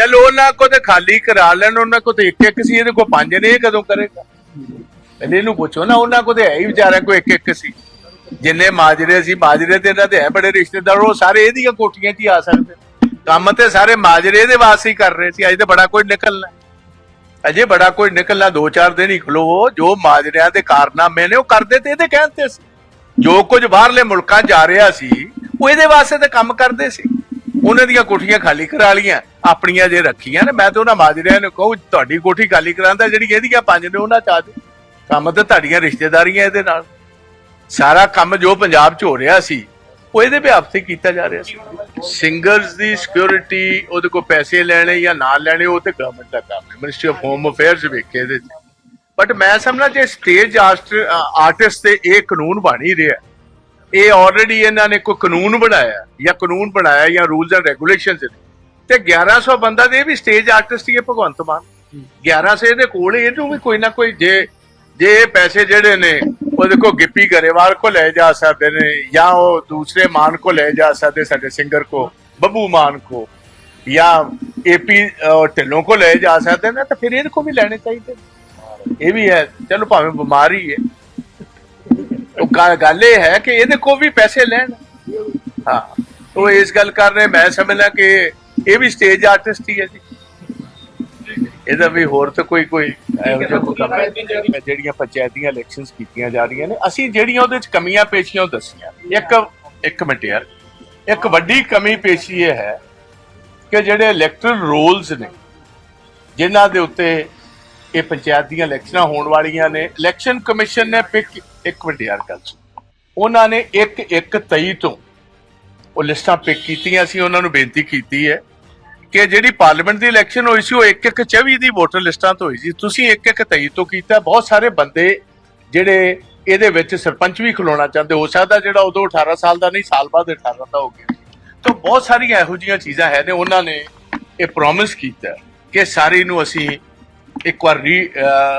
ਚਲ ਉਹਨਾਂ ਕੋ ਤੇ ਖਾਲੀ ਕਰਾ ਲੈਣ, ਉਹਨਾਂ ਕੋ ਤੇ ਇੱਕ ਇੱਕ ਸੀ, ਇਹਦੇ ਕੋ ਪੰਜ ਨੇ, ਇਹ ਕਦੋਂ ਕਰੇਗਾ? ਪਹਿਲੇ ਇਹਨੂੰ ਪੁੱਛੋ ਨਾ, ਉਹਨਾਂ ਕੋ ਤੇ ਹੈ ਹੀ ਵਿਚਾਰਾ ਕੋ ਇੱਕ ਇੱਕ ਸੀ। ਜਿੰਨੇ ਮਾਜਰੇ ਸੀ, ਮਾਜਰੇ ਤੇ ਇਹਨਾਂ ਦੇ ਹੈ ਬੜੇ ਰਿਸ਼ਤੇਦਾਰ, ਉਹ ਸਾਰੇ ਇਹਦੀਆਂ ਕੋਠੀਆਂ 'ਚ ਹੀ ਆ ਸਕਦੇ ਕੰਮ ਤੇ ਸਾਰੇ ਮਾਜਰੇ ਦੇ ਵਾਸਤੇ ਹੀ ਕਰ ਰਹੇ ਸੀ, ਅੱਜ ਤੇ ਬੜਾ ਕੋਈ ਨਿਕਲਣਾ। ਅਜੇ ਬੜਾ ਕੋਈ ਨਿਕਲਣਾ, ਦੋ ਚਾਰ ਦਿਨ ਹੀ ਖਲੋ, ਜੋ ਮਾਜਰਿਆਂ ਦੇ ਕਾਰਨਾਮੇ ਨੇ, ਉਹ ਕਰਦੇ ਤੇ ਇਹਦੇ ਕਹਿਣ ਤੇ ਸੀ। ਜੋ ਕੁਝ ਬਾਹਰਲੇ ਮੁਲਕਾਂ 'ਚ ਜਾ ਰਿਹਾ ਸੀ, ਉਹ ਇਹਦੇ ਵਾਸਤੇ ਤਾਂ ਕੰਮ ਕਰਦੇ ਸੀ। ਉਹਨਾਂ ਦੀਆਂ ਕੋਠੀਆਂ ਖਾਲੀ ਕਰਾ ਲੀਆਂ ਆਪਣੀਆਂ ਜੇ ਰੱਖੀਆਂ ਨੇ, ਮੈਂ ਤਾਂ ਉਹਨਾਂ ਮਾਜਰਿਆਂ ਨੂੰ ਕਹੂੰ, ਤੁਹਾਡੀ ਕੋਠੀ ਖਾਲੀ ਕਰਾਂਦਾ ਜਿਹੜੀ ਇਹਦੀਆਂ ਪੰਜ ਨੇ, ਉਹਨਾਂ 'ਚ ਆ ਜਾਓ। ਕੰਮ ਤਾਂ ਤੁਹਾਡੀਆਂ ਰਿਸ਼ਤੇਦਾਰੀਆਂ ਇਹਦੇ ਨਾਲ। ਸਾਰਾ ਕੰਮ ਜੋ ਪੰਜਾਬ 'ਚ ਹੋ ਰਿਹਾ ਸੀ, ਉਹ ਇਹਦੇ ਵਿਆਪ ਤੇ ਕੀਤਾ ਜਾ ਰਿਹਾ ਸੀ। ਸਿੰਗਰਸ ਦੀ ਸਿਕਿਉਰਿਟੀ ਉਹਦੇ ਕੋਲ ਪੈਸੇ ਲੈਣੇ ਜਾਂ ਨਾ ਲੈਣੇ, ਉਹ ਤੇ ਗਵਰਨਮੈਂਟ ਦਾ ਕੰਮ ਹੈ। ਮਿਨਿਸਟਰੀ ਆਫ ਹੋਮ ਅਫੇਅਰਸ ਵੇਖੇ ਇਹਦੇ 'ਚ। ਬਟ ਮੈਂ ਸਮਝਣਾ ਜੇ ਸਟੇਜ ਆਰਟਿਸਟ ਤੇ ਇਹ ਕਾਨੂੰਨ ਬਣ ਹੀ ਰਿਹਾ। ਇਹ ਆਲਰੇਡੀ ਇਹਨਾਂ ਨੇ ਕੋਈ ਕਾਨੂੰਨ ਬਣਾਇਆ ਜਾਂ ਕਾਨੂੰਨ ਬਣਾਇਆ ਜਾਂ ਰੂਲਸ ਐਂਡ ਰੈਗੂਲੇਸ਼ਨਸ ਤੇ 1100 ਬੰਦਾ ਦੇ ਵੀ ਸਟੇਜ ਆਰਟਿਸਟ ਹੀ ਹੈ ਭਗਵੰਤ ਮਾਨ। 1100 ਇਹਦੇ ਕੋਲ ਇਹਨੂੰ ਵੀ ਕੋਈ ਨਾ ਕੋਈ ਜੇ ਜੇ ਪੈਸੇ ਜਿਹੜੇ ਨੇ ਉਹ ਦੇਖੋ ਗਿੱਪੀ ਗਰੇਵਾਲ ਕੋ ਲੈ ਜਾ ਸਕਦੇ ਨੇ ਜਾਂ ਉਹ ਦੂਸਰੇ ਮਾਨ ਕੋ ਲੈ ਜਾ ਸਕਦੇ ਸਾਡੇ ਸਿੰਗਰ ਕੋ ਬੱਬੂ ਮਾਨ ਕੋ ਜਾਂ ਏਪੀ ਢਿੱਲੋਂ ਕੋ ਲੈ ਜਾ ਸਕਦੇ ਨੇ ਤਾਂ ਫਿਰ ਇਹਦੇ ਕੋ ਵੀ ਲੈਣੇ ਚਾਹੀਦੇ ਇਹ ਵੀ ਹੈ ਚਲੋ ਭਾਵੇਂ ਬਿਮਾਰੀ ਹੈ ਉਹ ਗੱਲ ਇਹ ਹੈ ਕਿ ਇਹਦੇ ਕੋ ਵੀ ਪੈਸੇ ਲੈਣ। ਹਾਂ। ਉਹ ਇਸ ਗੱਲ ਕਰ ਰਹੇ, ਮੈਂ ਸਮਝਣਾ ਕਿ ਇਹ ਵੀ ਸਟੇਜ ਆਰਟਿਸਟ ਹੀ ਹੈ ਜੀ। ਇਹਦਾ ਵੀ ਹੋਰ ਤਾਂ ਕੋਈ ਕੋਈ ਇਹੋ ਜਿਹਾ ਕੋਈ ਕੰਮ ਹੈ ਜਿਹੜੀਆਂ ਪੰਚਾਇਤੀਆਂ ਇਲੈਕਸ਼ਨਸ ਕੀਤੀਆਂ ਜਾ ਰਹੀਆਂ ਨੇ, ਅਸੀਂ ਜਿਹੜੀਆਂ ਉਹਦੇ ਵਿੱਚ ਕਮੀਆਂ ਪੇਸ਼ੀਆਂ ਉਹ ਦੱਸੀਆਂ। ਇੱਕ ਇੱਕ ਮਿੰਟ ਯਾਰ, ਇੱਕ ਵੱਡੀ ਕਮੀ ਪੇਸ਼ੀ ਇਹ ਹੈ ਕਿ ਜਿਹੜੇ ਇਲੈਕਟਰਲ ਰੋਲਸ ਨੇ, ਜਿਨ੍ਹਾਂ ਦੇ ਉੱਤੇ ਇਹ ਪੰਚਾਇਤ ਦੀਆਂ ਇਲੈਕਸ਼ਨਾਂ ਹੋਣ ਵਾਲੀਆਂ ਨੇ ਇਲੈਕਸ਼ਨ ਕਮਿਸ਼ਨ ਨੇ ਪਿਕ ਇੱਕ ਮਿੰਟ ਯਾਰ ਗੱਲ ਸੁਣ। ਉਹਨਾਂ ਨੇ ਇੱਕ ਇੱਕ ਤਈ ਤੋਂ ਉਹ ਲਿਸਟਾਂ ਪਿਕ ਕੀਤੀਆਂ ਸੀ, ਉਹਨਾਂ ਨੂੰ ਬੇਨਤੀ ਕੀਤੀ ਹੈ ਕਿ ਜਿਹੜੀ ਪਾਰਲੀਮੈਂਟ ਦੀ ਇਲੈਕਸ਼ਨ ਹੋਈ ਸੀ, ਉਹ ਇੱਕ ਇੱਕ 24 ਦੀ ਵੋਟਰ ਲਿਸਟਾਂ ਤੋਂ ਹੋਈ ਸੀ। ਤੁਸੀਂ ਇੱਕ ਇੱਕ ਤਈ ਤੋਂ ਕੀਤਾ, ਬਹੁਤ ਸਾਰੇ ਬੰਦੇ ਜਿਹੜੇ ਇਹਦੇ ਵਿੱਚ ਸਰਪੰਚ ਵੀ ਖਲੋਣਾ ਚਾਹੁੰਦੇ, ਹੋ ਸਕਦਾ ਜਿਹੜਾ ਉਦੋਂ 18 ਸਾਲ ਦਾ ਨਹੀਂ, ਸਾਲ ਬਾਅਦ 18 ਦਾ ਹੋ ਗਿਆ। ਤਾਂ ਬਹੁਤ ਸਾਰੀਆਂ ਇਹੋ ਜਿਹੀਆਂ ਚੀਜ਼ਾਂ ਹੈ ਨੇ, ਉਹਨਾਂ ਨੇ ਇਹ ਪ੍ਰੋਮਿਸ ਕੀਤਾ ਕਿ ਸਾਰੀ ਨੂੰ ਅਸੀਂ ਇੱਕ ਵਾਰ ਰੀ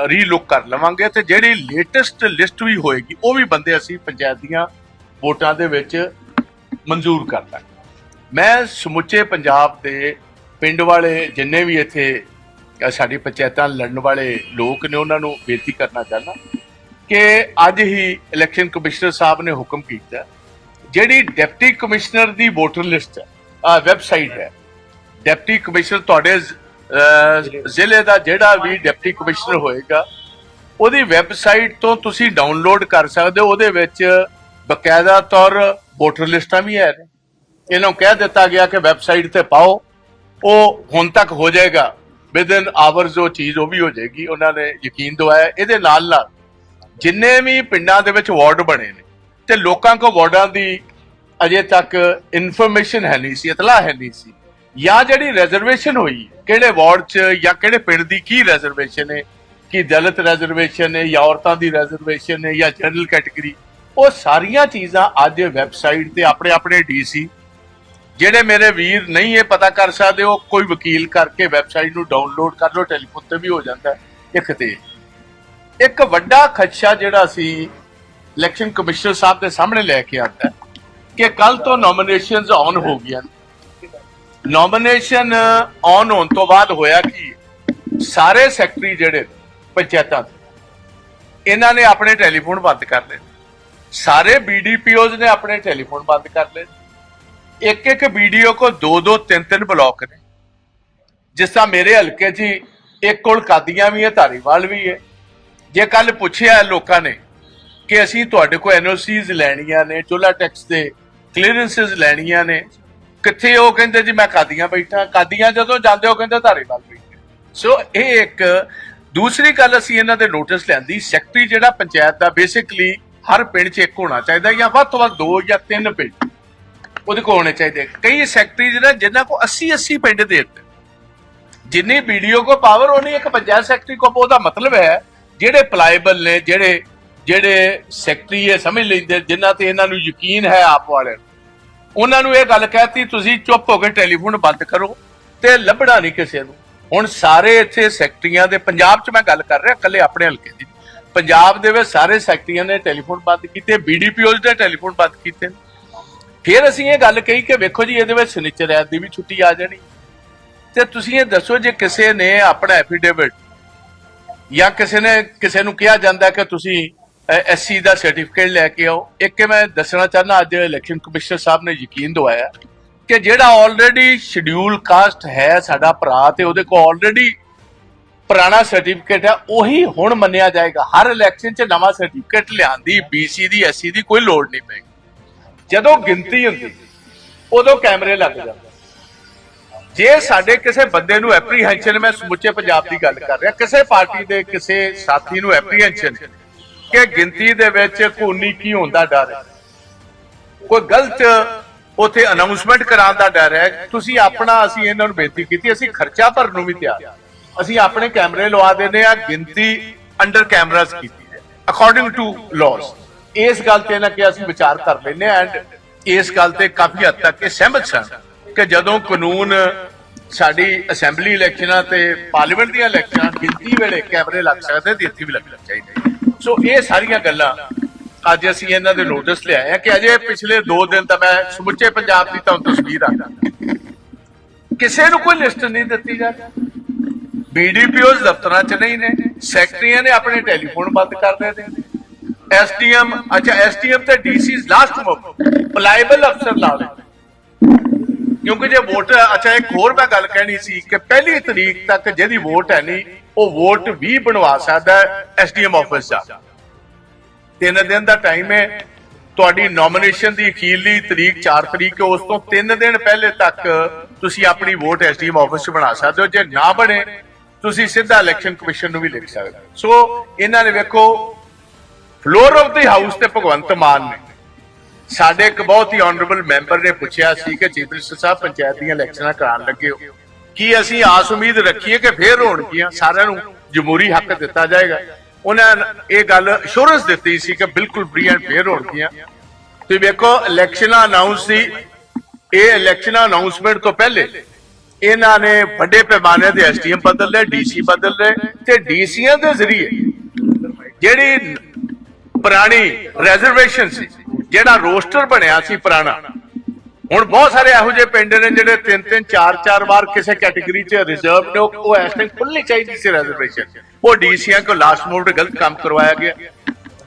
ਰੀਲੁੱਕ ਕਰ ਲਵਾਂਗੇ ਤੇ ਜਿਹੜੀ ਲੇਟੈਸਟ ਲਿਸਟ ਵੀ ਹੋਏਗੀ, ਉਹ ਵੀ ਬੰਦੇ ਅਸੀਂ ਪੰਚਾਇਤ ਦੀਆਂ ਵੋਟਾਂ ਦੇ ਵਿੱਚ ਮਨਜ਼ੂਰ ਕਰ ਮੈਂ ਸਮੁੱਚੇ ਪੰਜਾਬ ਦੇ ਪਿੰਡ ਵਾਲੇ ਜਿੰਨੇ ਵੀ ਇੱਥੇ ਸਾਡੀ ਪੰਚਾਇਤਾਂ ਲੜਨ ਵਾਲੇ ਲੋਕ ਨੇ, ਉਹਨਾਂ ਨੂੰ ਬੇਨਤੀ ਕਰਨਾ ਚਾਹੁੰਦਾ ਕਿ ਅੱਜ ਹੀ ਇਲੈਕਸ਼ਨ ਕਮਿਸ਼ਨਰ ਸਾਹਿਬ ਨੇ ਹੁਕਮ ਕੀਤਾ, ਜਿਹੜੀ ਡਿਪਟੀ ਕਮਿਸ਼ਨਰ ਦੀ ਵੋਟਰ ਲਿਸਟ ਹੈ ਵੈਬਸਾਈਟ ਹੈ। ਡਿਪਟੀ ਕਮਿਸ਼ਨਰ ਤੁਹਾਡੇ ਜ਼ਿਲ੍ਹੇ ਦਾ ਜਿਹੜਾ ਵੀ ਡਿਪਟੀ ਕਮਿਸ਼ਨਰ ਹੋਏਗਾ, ਉਹਦੀ ਵੈਬਸਾਈਟ ਤੋਂ ਤੁਸੀਂ ਡਾਊਨਲੋਡ ਕਰ ਸਕਦੇ ਹੋ, ਉਹਦੇ ਵਿੱਚ ਬਕਾਇਦਾ ਤੌਰ ਵੋਟਰ ਲਿਸਟਾਂ ਵੀ ਹੈ ਨੇ ਇਹਨੂੰ ਕਹਿ ਦਿੱਤਾ ਗਿਆ ਕਿ ਵੈਬਸਾਈਟ ਤੇ ਪਾਓ। ਉਹ ਹੁਣ ਤੱਕ ਹੋ ਜਾਏਗਾ। ਵਿਦਨ ਆਵਰਸ ਉਹ ਚੀਜ਼ ਉਹ ਵੀ ਹੋ ਜਾਏਗੀ। ਉਹਨਾਂ ਨੇ ਯਕੀਨ ਦਵਾਇਆ। ਇਹਦੇ ਨਾਲ ਨਾਲ ਜਿੰਨੇ ਵੀ ਪਿੰਡਾਂ ਦੇ ਵਿੱਚ ਵਾਰਡ ਬਣੇ ਨੇ ਤੇ ਲੋਕਾਂ ਕੋ ਵਾਰਡਾਂ ਦੀ ਅਜੇ ਤੱਕ ਇਨਫੋਰਮੇਸ਼ਨ ਹੈ ਨਹੀਂ ਸੀ, ਇਤਲਾਹ ਹੈ ਨਹੀਂ ਸੀ। ਜਾਂ ਜਿਹੜੀ ਰਿਜ਼ਰਵੇਸ਼ਨ ਹੋਈ, ਕਿਹੜੇ ਵਾਰਡ 'ਚ ਜਾਂ ਕਿਹੜੇ ਪਿੰਡ ਦੀ ਕੀ ਰਿਜ਼ਰਵੇਸ਼ਨ ਹੈ, ਕਿ ਦਲਿਤ ਰਿਜ਼ਰਵੇਸ਼ਨ ਹੈ ਜਾਂ ਔਰਤਾਂ ਦੀ ਰਿਜ਼ਰਵੇਸ਼ਨ ਹੈ ਜਾਂ ਜਨਰਲ ਕੈਟਾਗਰੀ ਉਹ ਸਾਰੀਆਂ ਚੀਜ਼ਾਂ ਅੱਜ ਵੈਬਸਾਈਟ ਤੇ ਆਪਣੇ ਆਪਣੇ ਡੀਸੀ, ਜਿਹੜੇ ਮੇਰੇ ਵੀਰ ਨਹੀਂ ਇਹ ਪਤਾ ਕਰ ਸਕਦੇ, ਉਹ ਕੋਈ ਵਕੀਲ ਕਰਕੇ ਵੈਬਸਾਈਟ ਨੂੰ ਡਾਊਨਲੋਡ ਕਰ ਲਓ, ਟੈਲੀਫੋਨ ਤੇ ਵੀ ਹੋ ਜਾਂਦਾ ਹੈ। ਇੱਕ ਤੇ। ਇੱਕ ਵੱਡਾ ਖਦਸ਼ਾ ਜਿਹੜਾ ਸੀ ਇਲੈਕਸ਼ਨ ਕਮਿਸ਼ਨਰ ਸਾਹਿਬ ਦੇ ਸਾਹਮਣੇ ਲੈ ਕੇ ਆਉਂਦਾ ਕਿ ਕੱਲ ਤੋਂ ਨੋਮੀਨੇਸ਼ਨਸ ਆਨ ਹੋ ਗਈਆਂ ਨੋਮੀਨੇਸ਼ਨ ਆਨ ਹੋਣ ਤੋਂ ਬਾਅਦ ਹੋਇਆ ਕੀ? ਸਾਰੇ ਸੈਕਟਰੀ ਜਿਹੜੇ ਪੰਚਾਇਤਾਂ ਦੇ, ਇਹਨਾਂ ਨੇ ਆਪਣੇ ਟੈਲੀਫੋਨ ਬੰਦ ਕਰ ਲਏ। ਸਾਰੇ ਬੀਡੀਪੀਓਜ਼ ਨੇ ਆਪਣੇ ਟੈਲੀਫੋਨ ਬੰਦ ਕਰ ਲਏ। ਇੱਕ ਇੱਕ ਵੀਡੀਓ ਕੋ ਦੋ ਦੋ ਤਿੰਨ ਤਿੰਨ ਬਲੌਕ ਨੇ। ਜਿਸ ਤਰ੍ਹਾਂ ਮੇਰੇ ਹਲਕੇ 'ਚ ਹੀ ਇੱਕ ਕੋਲ ਕਾਦੀਆਂ ਵੀ ਹੈ, ਧਾਰੀਵਾਲ ਵੀ ਹੈ। ਜੇ ਕੱਲ ਪੁੱਛਿਆ ਲੋਕਾਂ ਨੇ ਕਿ ਅਸੀਂ ਤੁਹਾਡੇ ਕੋਲ ਐਨਓਸੀਜ਼ ਲੈਣੀਆਂ ਨੇ ਚੋਲਾ ਟੈਕਸ ਦੇ ਕਲੀਅਰੈਂਸਸ ਲੈਣੀਆਂ ਨੇ, ਕਿੱਥੇ ਉਹ ਕਹਿੰਦੇ ਜੀ ਮੈਂ ਕਾਦੀਆਂ ਬੈਠਾ, ਕਾਦੀਆਂ ਜਦੋਂ ਜਾਂਦੇ ਉਹ ਕਹਿੰਦੇ ਧਾਰੀਵਾਲ ਬੈਠੇ। ਸੋ ਇਹ ਇੱਕ ਦੂਸਰੀ ਗੱਲ ਅਸੀਂ ਇਹਨਾਂ ਦੇ ਨੋਟਿਸ ਲੈਂਦੀ ਸੈਕਟਰੀ ਜਿਹੜਾ ਪੰਚਾਇਤ ਦਾ ਬੇਸਿਕਲੀ ਹਰ ਪਿੰਡ 'ਚ ਇੱਕ ਹੋਣਾ ਚਾਹੀਦਾ ਜਾਂ ਵੱਧ ਤੋਂ ਵੱਧ ਦੋ ਜਾਂ ਤਿੰਨ ਪਿੰਡ। ਉਹਦੇ ਕੋਲ ਹੋਣੇ ਚਾਹੀਦੇ ਕਈ ਸੈਕਟਰੀ ਜਿਹੜਾ ਜਿਨ੍ਹਾਂ ਕੋ 80 80 ਪਿੰਡ ਦੇ ਉੱਤੇ। ਜਿੰਨੀ ਵੀਡੀਓ ਕੋ ਪਾਵਰ ਉਹਨੀ ਇੱਕ ਪੰਚਾਇਤ ਸੈਕਟਰੀ ਕੋ। ਉਹਦਾ ਮਤਲਬ ਹੈ, ਜਿਹੜੇ ਪਲਾਈਬਲ ਨੇ, ਜਿਹੜੇ ਜਿਹੜੇ ਸੈਕਟਰੀ ਇਹ ਸਮਝ ਲੈਂਦੇ ਜਿਨ੍ਹਾਂ ਤੇ ਇਹਨਾਂ ਨੂੰ ਯਕੀਨ ਹੈ ਆਪ ਵਾਲਿਆਂ ਨੂੰ। ਉਹਨਾਂ ਨੂੰ ਇਹ ਗੱਲ ਕਹਿਤੀ, ਤੁਸੀਂ ਚੁੱਪ ਹੋ ਕੇ ਟੈਲੀਫੋਨ ਬੰਦ ਕਰੋ ਤੇ ਲੱਭਣਾ ਨਹੀਂ ਕਿਸੇ ਨੂੰ। ਹੁਣ ਸਾਰੇ ਇੱਥੇ ਸੈਕਟਰੀਆਂ ਦੇ, ਪੰਜਾਬ 'ਚ ਮੈਂ ਗੱਲ ਕਰ ਰਿਹਾ, ਇਕੱਲੇ ਆਪਣੇ ਹਲਕੇ ਦੀ। ਪੰਜਾਬ ਦੇ ਵਿੱਚ ਸਾਰੇ ਸੈਕਟਰੀਆਂ ਨੇ ਟੈਲੀਫੋਨ ਬੰਦ ਕੀਤੇ ਬੀਡੀਪੀਓਜ਼ ਦੇ ਟੈਲੀਫੋਨ ਬੰਦ ਕੀਤੇ। ਫਿਰ ਅਸੀਂ ਇਹ ਗੱਲ ਕਹੀ ਕਿ ਵੇਖੋ ਜੀ, ਇਹਦੇ ਵਿੱਚ ਸ਼ਨੀਚਰ ਐਤ ਦੀ ਵੀ ਛੁੱਟੀ ਆ ਜਾਣੀ। ਤੇ ਤੁਸੀਂ ਇਹ ਦੱਸੋ ਜੇ ਕਿਸੇ ਨੇ ਆਪਣਾ ਐਫੀਡੇਵਿਟ ਜਾਂ ਕਿਸੇ ਨੇ ਕਿਸੇ ਨੂੰ ਕਿਹਾ ਜਾਂਦਾ ਕਿ ਤੁਸੀਂ ਐਸਸੀ ਦਾ ਸਰਟੀਫਿਕੇਟ ਲੈ ਕੇ ਆਓ, ਇੱਕ ਕਿ ਮੈਂ ਦੱਸਣਾ ਚਾਹਨਾ ਅੱਜ ਇਲੈਕਸ਼ਨ ਕਮਿਸ਼ਨਰ ਸਾਹਿਬ ਨੇ ਯਕੀਨ ਦਵਾਇਆ ਕਿ ਜਿਹੜਾ ਆਲਰੇਡੀ ਸ਼ਡਿਊਲ ਕਾਸਟ ਹੈ ਸਾਡਾ ਭਰਾ ਤੇ ਉਹਦੇ ਕੋਲ ਆਲਰੇਡੀ ਪੁਰਾਣਾ ਸਰਟੀਫਿਕੇਟ ਹੈ, ਉਹੀ ਹੁਣ ਮੰਨਿਆ ਜਾਏਗਾ। ਹਰ ਇਲੈਕਸ਼ਨ 'ਚ ਨਵਾਂ ਸਰਟੀਫਿਕੇਟ ਲਿਆਉਣ ਲਿਆਂਦੀ ਬੀਸੀ ਦੀ ਐਸਸੀ ਦੀ ਕੋਈ ਲੋੜ ਨਹੀਂ ਪੈਗੀ ਜਦੋਂ ਗਿਣਤੀ ਹੁੰਦੀ, ਉਦੋਂ ਕੈਮਰੇ ਲੱਗ ਜਾਂਦੇ। ਜੇ ਸਾਡੇ ਕਿਸੇ ਬੰਦੇ ਨੂੰ ਐਪਰੀਹੈਂਸ਼ਨ ਮੈਂ ਸਮੁੱਚੇ ਪੰਜਾਬ ਦੀ ਗੱਲ ਕਰ ਰਿਹਾ, ਕਿਸੇ ਪਾਰਟੀ ਦੇ ਕਿਸੇ ਸਾਥੀ ਨੂੰ ਐਪਰੀਹੈਂਸ਼ਨ ਕਿ ਗਿਣਤੀ ਦੇ ਵਿੱਚ ਕੋਨੀ ਕੀ ਹੁੰਦਾ ਡਰ ਹੈ। ਕੋਈ ਗਲਤ ਉਥੇ ਅਨਾਉਂਸਮੈਂਟ ਕਰਾਉਣ ਦਾ ਡਰ ਹੈ। ਤੁਸੀਂ ਆਪਣਾ, ਅਸੀਂ ਇਹਨਾਂ ਨੂੰ ਬੇਨਤੀ ਕੀਤੀ, ਅਸੀਂ ਖਰਚਾ ਭਰਨ ਨੂੰ ਵੀ ਤਿਆਰ ਅਸੀਂ ਆਪਣੇ ਕੈਮਰੇ ਲਵਾ ਦਿੰਦੇ ਆ ਗਿਣਤੀ ਅੰਡਰ ਕੈਮਰਾਸ ਕੀਤੀ ਹੈ ਅਕੋਰਡਿੰਗ ਟੂ ਲਾਜ਼ ਇਸ ਗੱਲ ਤੇ ਨਾ ਕਿ ਅਸੀਂ ਵਿਚਾਰ ਕਰ ਲੈਨੇ ਐਂਡ ਇਸ ਗੱਲ ਤੇ ਕਾਫੀ ਹੱਦ ਤੱਕ ਇਹ ਸਹਿਮਤ ਸਨ ਕਿ ਜਦੋਂ ਕਾਨੂੰਨ ਸਾਡੀ ਅਸੈਂਬਲੀ ਇਲੈਕਸ਼ਨਾਂ ਤੇ ਪਾਰਲੀਮੈਂਟ ਦੀਆਂ ਇਲੈਕਸ਼ਨਾਂ ਗਿਣਤੀ ਵੇਲੇ ਕੈਮਰੇ ਲੱਗ ਸਕਦੇ ਤੇ ਇੱਥੇ ਵੀ ਲੱਗਣੇ ਚਾਹੀਦੇ ਸੋ ਇਹ ਸਾਰੀਆਂ ਗੱਲਾਂ ਅੱਜ ਅਸੀਂ ਇਹਨਾਂ ਦੇ ਨੋਟਿਸ ਲਿਆਏ ਆ ਕਿ ਅਜੇ ਪਿਛਲੇ 2 ਦਿਨ ਤਾਂ ਮੈਂ ਸਮੁੱਚੇ ਪੰਜਾਬ ਦੀ ਤੁਹਾਨੂੰ ਤਸਵੀਰ ਆ ਕਿਸੇ ਨੂੰ ਕੋਈ ਲਿਸਟ ਨਹੀਂ ਦਿੱਤੀ ਜਾ ਰਹੀ ਬੀਡੀਪੀਓਸ ਦਫ਼ਤਰਾਂ 'ਚ ਨਹੀਂ ਨੇ। ਸੈਕਟਰੀਆਂ ਨੇ ਆਪਣੇ ਟੈਲੀਫੋਨ ਬੰਦ ਕਰ ਦਿੱਤੇ। ਨੇ ਐਸਡੀਐਮ ਅੱਛਾ ਐਸਡੀਐਮ ਤੇ ਡੀਸੀਸ ਲਾਸਟ ਮੋਮੈਂਟ ਪਲਾਈਬਲ ਅਫਸਰ ਲਾ ਲਏ ਕਿਉਂਕਿ ਜੇ ਵੋਟ, ਅੱਛਾ, ਇੱਕ ਹੋਰ ਮੈਂ ਗੱਲ ਕਹਿਣੀ ਸੀ ਕਿ ਪਹਿਲੀ ਤਰੀਕ ਤੱਕ ਜਿਹਦੀ ਵੋਟ ਹੈ ਨਹੀਂ, ਉਹ ਵੋਟ ਵੀ ਬਣਵਾ ਸਕਦਾ ਹੈ ਐਸਡੀਐਮ ਆਫਿਸ ਦਾ। ਤਿੰਨ ਦਿਨ ਦਾ ਟਾਈਮ ਹੈ। ਤੁਹਾਡੀ ਨੋਮੀਨੇਸ਼ਨ ਦੀ ਅਖੀਰਲੀ ਤਰੀਕ 4 ਤਰੀਕ ਹੈ। ਉਸ ਤੋਂ 3 ਦਿਨ ਪਹਿਲੇ ਤੱਕ ਤੁਸੀਂ ਆਪਣੀ ਵੋਟ ਐਸਡੀਐਮ ਆਫਿਸ 'ਚ ਬਣਾ ਸਕਦੇ ਹੋ। ਜੇ ਨਾ ਬਣੇ ਤੁਸੀਂ ਸਿੱਧਾ ਇਲੈਕਸ਼ਨ ਕਮਿਸ਼ਨ ਨੂੰ ਵੀ ਲਿਖ ਸਕਦੇ ਸੋ, ਇਹਨਾਂ ਨੇ ਵੇਖੋ, ਫਲੋਰ ਆਫ ਦੀ ਹਾਊਸ ਤੇ ਭਗਵੰਤ ਮਾਨ ਨੇ। ਸਾਡੇ ਇੱਕ ਬਹੁਤ ਹੀ ਆਨਰੇਬਲ ਮੈਂਬਰ ਨੇ ਪੁੱਛਿਆ ਸੀ ਕਿ ਚੀਫ ਮਿਨਿਸਟਰ ਸਾਹਿਬ, ਪੰਚਾਇਤ ਦੀਆਂ ਇਲੈਕਸ਼ਨਾਂ ਕਰਾਉਣ ਲੱਗੇ ਹੋ। ਕੀ ਅਸੀਂ ਆਸ ਉਮੀਦ ਰੱਖੀਏ ਕਿ ਫੇਰ ਹੋਣਗੀਆਂ? ਸਾਰਿਆਂ ਨੂੰ ਜਮਹੂਰੀ ਹੱਕ ਦਿੱਤਾ ਜਾਏਗਾ। ਉਹਨਾਂ ਇਹ ਗੱਲ ਅਸ਼ੋਰੈਂਸ ਦਿੱਤੀ ਸੀ ਕਿ ਬਿਲਕੁਲ ਫ੍ਰੀ ਐਂਡ ਫੇਅਰ ਹੋਣਗੀਆਂ। ਤੁਸੀਂ ਵੇਖੋ, ਇਲੈਕਸ਼ਨਾਂ ਅਨਾਉਂਸ ਸੀ ਇਹ ਇਲੈਕਸ਼ਨਾਂ ਅਨਾਉਂਸਮੈਂਟ ਤੋਂ ਪਹਿਲੇ ਇਹਨਾਂ ਨੇ ਵੱਡੇ ਪੈਮਾਨੇ ਤੇ ਐਸਟੀਐਮ ਬਦਲ ਲਏ ਡੀਸੀ ਬਦਲ ਲਏ ਤੇ ਡੀਸੀਆਂ ਦੇ ਜ਼ਰੀਏ ਜਿਹੜੀ ਪੁਰਾਣੀ ਰਿਜ਼ਰਵੇਸ਼ਨ ਸੀ, ਜਿਹੜਾ ਰੋਸਟਰ ਬਣਿਆ ਸੀ ਪੁਰਾਣਾ, ਹੁਣ ਬਹੁਤ ਸਾਰੇ ਇਹੋ ਜਿਹੇ ਪਿੰਡ ਨੇ ਜਿਹੜੇ ਤਿੰਨ ਤਿੰਨ, ਚਾਰ ਚਾਰ ਵਾਰ ਕਿਸੇ ਕੈਟਾਗਰੀ 'ਚ ਰਿਜ਼ਰਵ ਨੇ, ਉਹ ਉਹ ਇਸ ਟਾਈਮ ਖੁੱਲਣੀ ਚਾਹੀਦੀ ਸੀ ਰਿਜ਼ਰਵੇਸ਼ਨ ਉਹ ਡੀਸੀਆਂ ਕੋ ਲਾਸਟ ਮੋਮੈਂਟ ਗਲਤ ਕੰਮ ਕਰਵਾਇਆ ਗਿਆ।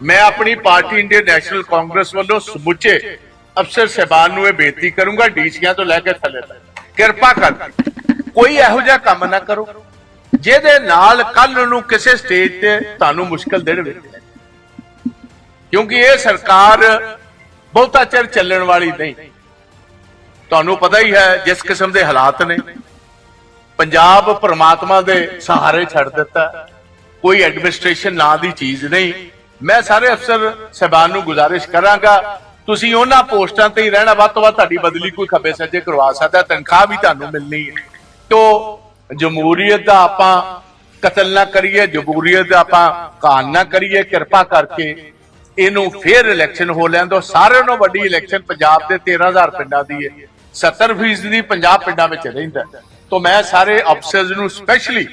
ਮੈਂ ਆਪਣੀ ਪਾਰਟੀ ਇੰਡੀਅਨ ਨੈਸ਼ਨਲ ਕਾਂਗਰਸ ਵੱਲੋਂ ਸਮੁੱਚੇ ਅਫਸਰ ਸਹਿਬਾਨ ਨੂੰ ਇਹ ਬੇਨਤੀ ਕਰੂੰਗਾ, ਡੀਸੀਆਂ ਤੋਂ ਲੈ ਕੇ ਥੱਲੇ ਤੱਕ। ਕਿਰਪਾ ਕਰਕੇ ਕੋਈ ਇਹੋ ਜਿਹਾ ਕੰਮ ਨਾ ਕਰੋ। ਜਿਹਦੇ ਨਾਲ ਕੱਲ ਨੂੰ ਕਿਸੇ ਸਟੇਜ ਤੇ ਤੁਹਾਨੂੰ ਮੁਸ਼ਕਲ ਦੇਣ ਵੇਖੇ ਕਿਉਂਕਿ ਇਹ ਸਰਕਾਰ ਬਹੁਤਾ ਚਿਰ ਚੱਲਣ ਵਾਲੀ ਨਹੀਂ। ਤੁਹਾਨੂੰ ਪਤਾ ਹੀ ਹੈ, ਜਿਸ ਕਿਸਮ ਦੇ ਹਾਲਾਤ ਨੇ। ਪੰਜਾਬ ਪ੍ਰਮਾਤਮਾ ਦੇ ਸਹਾਰੇ ਛੱਡ ਦਿੱਤਾ। ਕੋਈ ਐਡਮਿਨਿਸਟ੍ਰੇਸ਼ਨ ਨਾਂ ਦੀ ਚੀਜ਼ ਨਹੀਂ। ਮੈਂ ਸਾਰੇ ਅਫਸਰ ਸਹਿਬਾਨ ਨੂੰ ਗੁਜ਼ਾਰਿਸ਼ ਕਰਾਂਗਾ, ਤੁਸੀਂ ਉਹਨਾਂ ਪੋਸਟਾਂ ਤੇ ਹੀ ਰਹਿਣਾ। ਵੱਧ ਤੋਂ ਵੱਧ ਤੁਹਾਡੀ ਬਦਲੀ ਕੋਈ ਖੱਬੇ ਸੱਜੇ ਕਰਵਾ ਸਕਦਾ, ਤਨਖਾਹ ਵੀ ਤੁਹਾਨੂੰ ਮਿਲਣੀ ਹੈ। ਤੋ ਜਮਹੂਰੀਅਤ ਦਾ ਆਪਾਂ ਕਤਲ ਨਾ ਕਰੀਏ, ਜਮਹੂਰੀਅਤ ਦਾ ਆਪਾਂ ਕਾਨ ਨਾ ਕਰੀਏ, ਕਿਰਪਾ ਕਰਕੇ ਇਹਨੂੰ ਫੇਰ ਇਲੈਕਸ਼ਨ ਹੋ ਲੈਣ ਦੋ ਸਾਰਿਆਂ ਨੂੰ ਵੱਡੀ ਇਲੈਕਸ਼ਨ ਪੰਜਾਬ ਦੇ 13000 ਪਿੰਡਾਂ ਦੀ ਹੈ। 70% ਦੀ ਪੰਜਾਬ ਪਿੰਡਾਂ ਵਿੱਚ ਰਹਿੰਦਾ ਹੈ। ਤੋਂ ਮੈਂ ਸਾਰੇ ਅਫਸਰਸ ਨੂੰ ਸਪੈਸ਼ਲੀ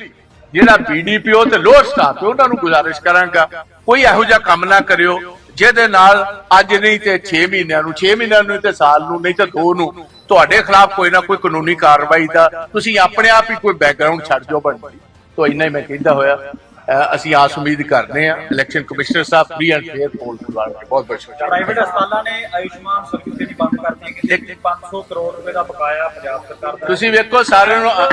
ਜਿਹੜਾ ਬੀਡੀਪੀਓ ਤੇ ਲੋਅਰ ਸਟਾਫ ਉਹਨਾਂ ਨੂੰ ਗੁਜ਼ਾਰਿਸ਼ ਕਰਾਂਗਾ, ਕੋਈ ਇਹੋ ਜਿਹਾ ਕੰਮ ਨਾ ਕਰਿਓ। ਜਿਹਦੇ ਨਾਲ ਅੱਜ ਨਹੀਂ ਤੇ 6 ਮਹੀਨਿਆਂ ਨੂੰ 6 ਮਹੀਨਿਆਂ ਨੂੰ ਤੇ ਸਾਲ ਨੂੰ ਨਹੀਂ ਤੇ 2 ਨੂੰ ਤੁਹਾਡੇ ਖਿਲਾਫ ਕੋਈ ਨਾ ਕੋਈ ਕਾਨੂੰਨੀ ਕਾਰਵਾਈ ਦਾ ਤੁਸੀਂ ਆਪਣੇ ਆਪ ਹੀ ਕੋਈ ਬੈਕਗ੍ਰਾਉਂਡ ਛੱਡ ਜਾਓ ਬਣਦੀ ਤੋਂ ਇੰਨਾ ਹੀ ਮੈਂ ਕਹਿੰਦਾ ਹੋਇਆ। ਅਸੀਂ ਆਸ ਉਮੀਦ ਕਰਦੇ ਹਾਂ ਇਲੈਕਸ਼ਨ ਕਮਿਸ਼ਨਰ ਸਾਹਿਬ ਫ੍ਰੀ ਐਂਡ ਫੇਅਰ ਪੋਲ ਬਹੁਤ ਬਹੁਤ ਸ਼ੁਕਰੀਆ। ਪ੍ਰਾਈਵੇਟ ਹਸਪਤਾਲਾਂ ਨੇ ਆਯੁਸ਼ਮਾਨ ਸਰਵਿਸ ਜਿਹੜੀ ਬੰਦ ਕਰਤੀ ਕਿ 500 ਕਰੋੜ ਰੁਪਏ ਦਾ ਬਕਾਇਆ ਪੰਜਾਬ ਸਰਕਾਰ ਦਾ ਤੁਸੀਂ ਵੇਖੋ ਸਾਰਿਆਂ ਨੂੰ ਅ,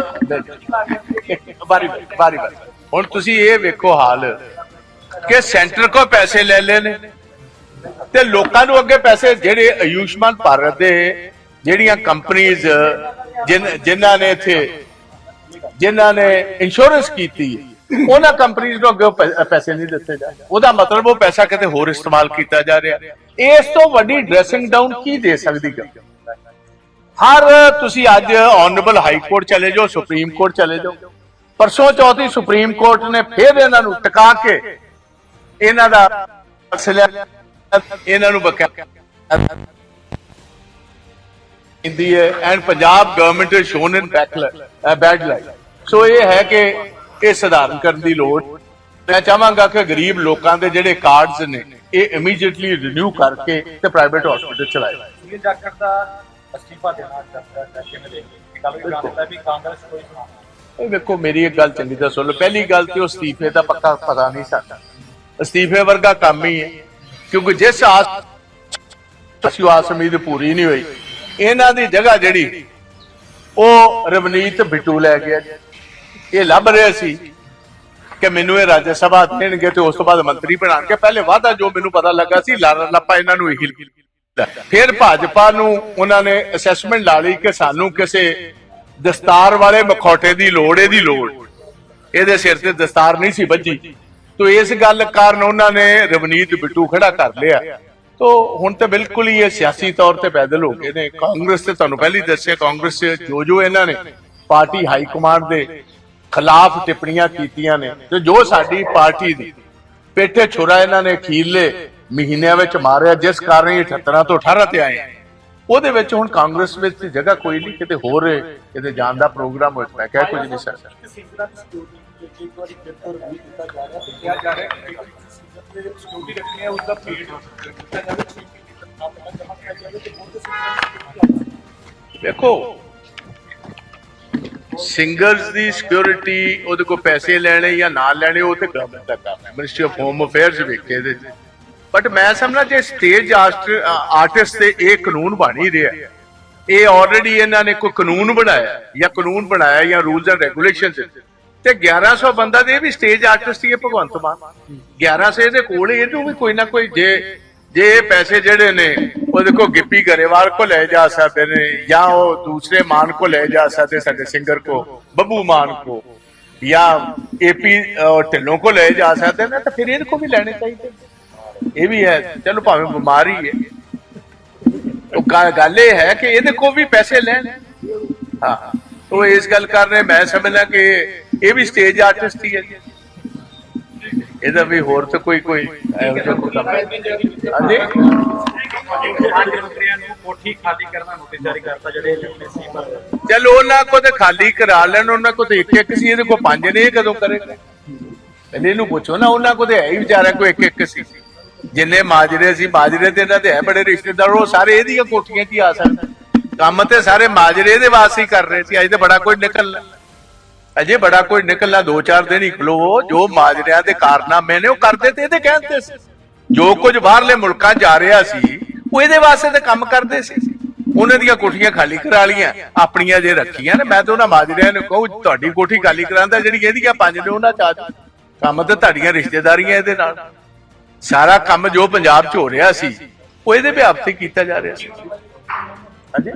ਵਾਰੀ ਵਾਰੀ ਵਾਰੀ ਵਾਰੀ। ਹੁਣ ਤੁਸੀਂ ਇਹ ਵੇਖੋ ਹਾਲ ਕਿ ਸੈਂਟਰ ਕੋ ਪੈਸੇ ਲੈ ਨੇ। ਤੇ ਲੋਕਾਂ ਨੂੰ ਅੱਗੇ ਪੈਸੇ ਜਿਹੜੇ ਆਯੁਸ਼ਮਾਨ ਭਾਰਤ ਦੇ ਜਿਹੜੀਆਂ ਕੰਪਨੀਆਂ ਜਿਨ੍ਹਾਂ ਨੇ ਇੱਥੇ, ਜਿਨ੍ਹਾਂ ਨੇ ਇੰਸ਼ੋਰੈਂਸ ਕੀਤੀ, ਉਹਨਾਂ ਕੰਪਨੀਆਂ ਨੂੰ ਅੱਗੇ ਪੈਸੇ ਨਹੀਂ ਦਿੱਤੇ ਜਾ ਉਹਦਾ ਮਤਲਬ ਉਹ ਪੈਸਾ ਕਿਤੇ ਹੋਰ ਇਸਤੇਮਾਲ ਕੀਤਾ ਜਾ ਰਿਹਾ। ਇਸ ਤੋਂ ਵੱਡੀ ਡਰੈਸਿੰਗ ਡਾਊਨ ਕੀ ਦੇ ਸਕਦੀ ਗੱਲ ਹਰ ਤੁਸੀਂ ਅੱਜ ਆਨਰੇਬਲ ਹਾਈ ਕੋਰਟ ਚਲੇ ਜਾਓ, ਸੁਪਰੀਮ ਕੋਰਟ ਚਲੇ ਜਾਓ। ਪਰਸੋਂ ਚੌਥੀ ਸੁਪਰੀਮ ਕੋਰਟ ਨੇ ਫਿਰ ਇਹਨਾਂ ਨੂੰ ਟਿਕਾ ਕੇ ਇਹਨਾਂ ਦਾ ਅਸਲ ਇਹਨਾਂ ਨੂੰ ਬਕਾ ਇੰਦੀ ਹੈ and Punjab government is shown in bad light so ਇਹ ਹੈ ਕਿ ਇਹ ਸੁਧਾਰਨ ਕਰਨ ਦੀ ਲੋੜ। ਮੈਂ ਚਾਹਾਂਗਾ ਕਿ ਗਰੀਬ ਲੋਕਾਂ ਦੇ ਜਿਹੜੇ ਕਾਰਡਸ ਨੇ ਇਹ ਇਮੀਡੀਏਟਲੀ ਰਿਨਿਊ ਕਰਕੇ ਤੇ ਪ੍ਰਾਈਵੇਟ ਹਸਪੀਟਲ ਚਲਾਏ। ਡਾਕਟਰ ਦਾ ਅਸਤੀਫਾ ਦੇਣਾ ਕਿਵੇਂ ਵੀ ਕਾਂਗਰਸ ਕੋਈ ਇਹ ਵੇਖੋ ਮੇਰੀ ਇੱਕ ਗੱਲ ਚੰਗੀ ਤਰ੍ਹਾਂ ਸੁਣ ਲਓ। ਪਹਿਲੀ ਗੱਲ ਤੇ ਉਹ ਅਸਤੀਫੇ ਦਾ ਪੱਕਾ ਪਤਾ ਨਹੀਂ ਸਾਡਾ। ਅਸਤੀਫੇ ਵਰਗਾ ਕੰਮ ਹੀ ਹੈ। ਕਿਉਂਕਿ ਜਿਸ ਆਸ ਅਸੀਂ ਆਸ ਉਮੀਦ ਪੂਰੀ ਨਹੀਂ ਹੋਈ। ਇਹਨਾਂ ਦੀ ਜਗ੍ਹਾ ਜਿਹੜੀ, ਉਹ ਰਵਨੀਤ ਬਿੱਟੂ ਲੈ ਗਿਆ। ਇਹ ਲੱਭ ਰਹੇ ਸੀ ਕਿ ਮੈਨੂੰ ਇਹ ਰਾਜ ਸਭਾ ਦੇਣਗੇ ਤੇ ਉਸ ਤੋਂ ਬਾਅਦ ਮੰਤਰੀ ਬਣਾਉਣਗੇ। ਪਹਿਲੇ ਵਾਅਦਾ ਜੋ ਮੈਨੂੰ ਪਤਾ ਲੱਗਾ ਸੀ ਲਾਰਾ ਲੱਪਾ ਇਹਨਾਂ ਨੂੰ ਇਹੀ ਫਿਰ ਭਾਜਪਾ ਨੂੰ ਉਹਨਾਂ ਨੇ ਅਸੈਸਮੈਂਟ ਲਾ ਲਈ ਕਿ ਸਾਨੂੰ ਕਿਸੇ ਦਸਤਾਰ ਵਾਲੇ ਮਖੌਟੇ ਦੀ ਲੋੜ, ਇਹਦੀ ਲੋੜ। ਇਹਦੇ ਸਿਰ ਤੇ ਦਸਤਾਰ ਨਹੀਂ ਸੀ ਵੱਜੀ। ਤੋ ਇਸ ਗੱਲ ਕਾਰਨ ਉਹਨਾਂ ਨੇ ਰਵਨੀਤ ਬਿੱਟੂ ਖੜਾ ਕਰ ਲਿਆ। ਤੋ ਹੁਣ ਤੇ ਬਿਲਕੁਲ ਹੀ ਇਹ ਸਿਆਸੀ ਤੌਰ ਤੇ ਪੈਦਲ ਹੋ ਗਏ ਨੇ। ਕਾਂਗਰਸ ਤੇ ਤੁਹਾਨੂੰ ਪਹਿਲੀ ਦੱਸਿਆ, ਕਾਂਗਰਸ ਜੋ ਜੋ ਇਹਨਾਂ ਨੇ ਪਾਰਟੀ ਹਾਈ ਕਮਾਂਡ ਦੇ ਖਿਲਾਫ ਟਿੱਪਣੀਆਂ ਕੀਤੀਆਂ ਨੇ ਤੇ ਜੋ ਸਾਡੀ ਪਾਰਟੀ ਦੀ ਪੇਟੇ ਛੁਰਾ ਇਹਨਾਂ ਨੇ ਅਖੀਰਲੇ ਮਹੀਨਿਆਂ ਵਿੱਚ ਮਾਰਿਆ, ਜਿਸ ਕਾਰਨ ਇਹ 78 ਤੋਂ 18 ਤੇ ਆਏ। ਉਹਦੇ ਵਿੱਚ ਹੁਣ ਕਾਂਗਰਸ ਵਿੱਚ ਜਗ੍ਹਾ ਕੋਈ ਨਹੀਂ, ਕਿਤੇ ਹੋਰ ਕਿਤੇ ਜਾਣ ਦਾ ਪ੍ਰੋਗਰਾਮ ਹੋਇਆ। ਮੈਂ ਕਹਿ ਕੁਝ ਨਹੀਂ ਸਕਦਾ ਸਿੰਗਰਾਂ ਦੀ ਇੱਕ ਵਾਰੀ ਫਿਰ ਤੋਂ ਰਿਵਿਊ ਜਾ ਰਿਹਾ ਤੇ ਕਿਹਾ ਜਾ ਰਿਹਾ ਕਿ ਸਿਕਿਉਰਿਟੀ ਰੱਖਣੀ ਹੈ ਉਸ ਦਾ ਪੇਡ ਕੀਤਾ ਜਾਵੇ ਛੇ ਮਹੀਨੇ ਆਪਣਾ ਜਮਾ ਕੀਤਾ ਜਾਵੇ ਤੇ ਬਹੁਤ ਸਿੰਗਰਾਂ ਵੇਖੋ ਸਿੰਗਰਸ ਦੀ ਸਿਕਿਉਰਿਟੀ ਉਹਦੇ ਕੋਲ ਪੈਸੇ ਲੈਣੇ ਜਾਂ ਨਾ ਲੈਣੇ, ਉਹ ਤੇ ਗਵਰਨਮੈਂਟ ਦਾ ਕੰਮ ਹੈ। ਮਿਨਿਸਟਰੀ ਆਫ ਹੋਮ ਅਫੇਅਰਸ ਵੇਖੇ ਇਹਦੇ ਬਟ ਮੈਂ ਸਮਝਣਾ ਜੇ ਸਟੇਜ ਆਰਟਿਸਟ ਤੇ ਇਹ ਕਾਨੂੰਨ ਬਣ ਹੀ ਰਿਹਾ ਇਹ ਆਲਰੇਡੀ ਇਹਨਾਂ ਨੇ ਕੋਈ ਕਾਨੂੰਨ ਬਣਾਇਆ ਜਾਂ ਕਾਨੂੰਨ ਬਣਾਇਆ ਜਾਂ ਰੂਲਸ ਐਂਡ ਰੈਗੂਲੇਸ਼ਨਸ ਤੇ 1100 ਬੰਦਾ ਦੇ ਵੀ ਸਟੇਜ ਆਰਟਿਸਟ ਹੀ ਹੈ ਭਗਵੰਤ ਮਾਨ। 1100 ਇਹਦੇ ਕੋਲ ਇਹਨੂੰ ਵੀ ਕੋਈ ਨਾ ਕੋਈ ਜੇ ਜੇ ਪੈਸੇ ਜਿਹੜੇ ਨੇ ਉਹ ਦੇਖੋ ਗਿੱਪੀ ਗਰੇਵਾਲ ਕੋ ਲੈ ਜਾ ਸਕਦੇ ਨੇ, ਜਾਂ ਉਹ ਦੂਸਰੇ ਮਾਨ ਕੋ ਲੈ ਜਾ ਸਕਦੇ ਸਾਡੇ ਸਿੰਗਰ ਕੋ ਬੱਬੂ ਮਾਨ ਕੋ ਜਾਂ ਏਪੀ ਢਿੱਲੋਂ ਕੋ ਲੈ ਜਾ ਸਕਦੇ ਨੇ, ਤਾਂ ਫਿਰ ਇਹਦੇ ਕੋ ਵੀ ਲੈਣੇ ਚਾਹੀਦੇ ਇਹ ਵੀ ਹੈ, ਚਲੋ ਭਾਵੇਂ ਬਿਮਾਰੀ ਹੈ ਉਹ ਗੱਲ ਇਹ ਹੈ ਕਿ ਇਹਦੇ ਕੋ ਵੀ ਪੈਸੇ ਲੈਣ। ਹਾਂ, ਉਹ ਇਸ ਗੱਲ ਕਰ ਰਹੇ ਮੈਂ ਸਮਝਦਾ ਕਿ ਇਹ ਵੀ ਸਟੇਜ ਆਰਟਿਸਟ ਹੀ ਹੈ। ਇਹਦਾ ਵੀ ਹੋਰ ਤਾਂ ਕੋਈ ਕੋਈ ਇਹੋ ਜਿਹਾ ਕੋਈ ਕੰਮ ਹਾਂਜੀ? ਪੰਜ ਮੰਤਰੀਆਂ ਨੂੰ ਕੋਠੀ ਖਾਲੀ ਕਰਨਾ ਨੋਟਿਸ ਜਾਰੀ ਕਰਤਾ ਜਿਹੜੇ ਆਪਣੇ ਸੀ ਪਰ ਚਲੋ, ਉਹਨਾਂ ਕੋ ਤੇ ਖਾਲੀ ਕਰਾ ਲੈਣ, ਉਹਨਾਂ ਕੋ ਤੇ ਇੱਕ ਇੱਕ ਸੀ, ਇਹਦੇ ਕੋ ਪੰਜ ਨੇ, ਇਹ ਕਦੋਂ ਕਰੇਗਾ ਪਹਿਲੇ ਇਹਨੂੰ ਪੁੱਛੋ ਨਾ, ਉਹਨਾਂ ਕੋ ਤੇ ਹੈ ਹੀ ਵਿਚਾਰਾ ਕੋ ਇੱਕ ਇੱਕ ਸੀ। ਜਿੰਨੇ ਮਾਜਰੇ ਸੀ, ਮਾਜਰੇ ਤੇ ਇਹਨਾਂ ਦੇ ਹੈ ਬੜੇ ਰਿਸ਼ਤੇਦਾਰ, ਉਹ ਸਾਰੇ ਇਹਦੀਆਂ ਕੋਠੀਆਂ 'ਚ ਹੀ ਆ ਸਕਦੇ। ਕੰਮ ਤੇ ਸਾਰੇ ਮਾਜਰੇ ਦੇ ਵਾਸੀ ਕਰ ਰਹੇ ਸੀ, ਅੱਜ ਤੇ ਬੜਾ ਕੋਈ ਨਿਕਲਣਾ। ਅਜੇ ਬੜਾ ਕੋਈ ਨਿਕਲਣਾ, ਦੋ ਚਾਰ ਦਿਨ ਹੀ ਖਲੋ, ਜੋ ਮਾਜਰਿਆਂ ਦੇ ਕਾਰਨਾਮੇ ਨੇ, ਉਹ ਕਰਦੇ ਤੇ ਇਹਦੇ ਕਹਿੰਦੇ ਸੀ। ਜੋ ਕੁਝ ਬਾਹਰਲੇ ਮੁਲਕਾਂ ਜਾ ਰਿਹਾ ਸੀ, ਉਹ ਇਹਦੇ ਵਾਸਤੇ ਤੇ ਕੰਮ ਕਰਦੇ ਸੀ। ਉਹਨਾਂ ਦੀਆਂ ਕੋਠੀਆਂ ਖਾਲੀ ਕਰਾ ਲੀਆਂ ਆਪਣੀਆਂ ਜੇ ਰੱਖੀਆਂ ਨੇ, ਮੈਂ ਤਾਂ ਉਹਨਾਂ ਮਾਜਰਿਆਂ ਨੂੰ ਕਹੂੰ, ਤੁਹਾਡੀ ਕੋਠੀ ਖਾਲੀ ਕਰਾਂਦਾ ਜਿਹੜੀ ਇਹਦੀਆਂ ਪੰਜ ਨੇ, ਉਹਨਾਂ ਚ ਆ ਕੰਮ ਤੇ ਤੁਹਾਡੀਆਂ ਰਿਸ਼ਤੇਦਾਰੀਆਂ ਇਹਦੇ ਨਾਲ। ਸਾਰਾ ਕੰਮ ਜੋ ਪੰਜਾਬ 'ਚ ਹੋ ਰਿਹਾ ਸੀ, ਉਹ ਇਹਦੇ ਵਿਆਪ ਤੇ ਕੀਤਾ ਜਾ ਰਿਹਾ ਸੀ। ਹਾਂਜੀ?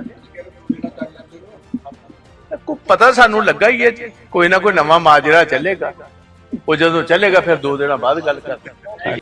ਕੋ ਪਤਾ ਸਾਨੂੰ ਲੱਗਾ ਹੀ ਹੈ ਜੀ, ਕੋਈ ਨਾ ਕੋਈ ਨਵਾਂ ਮਾਜਰਾ ਚੱਲੇਗਾ। ਉਹ ਜਦੋਂ ਚੱਲੇਗਾ, ਫਿਰ ਦੋ ਦਿਨਾਂ ਬਾਅਦ ਗੱਲ ਕਰਦੇ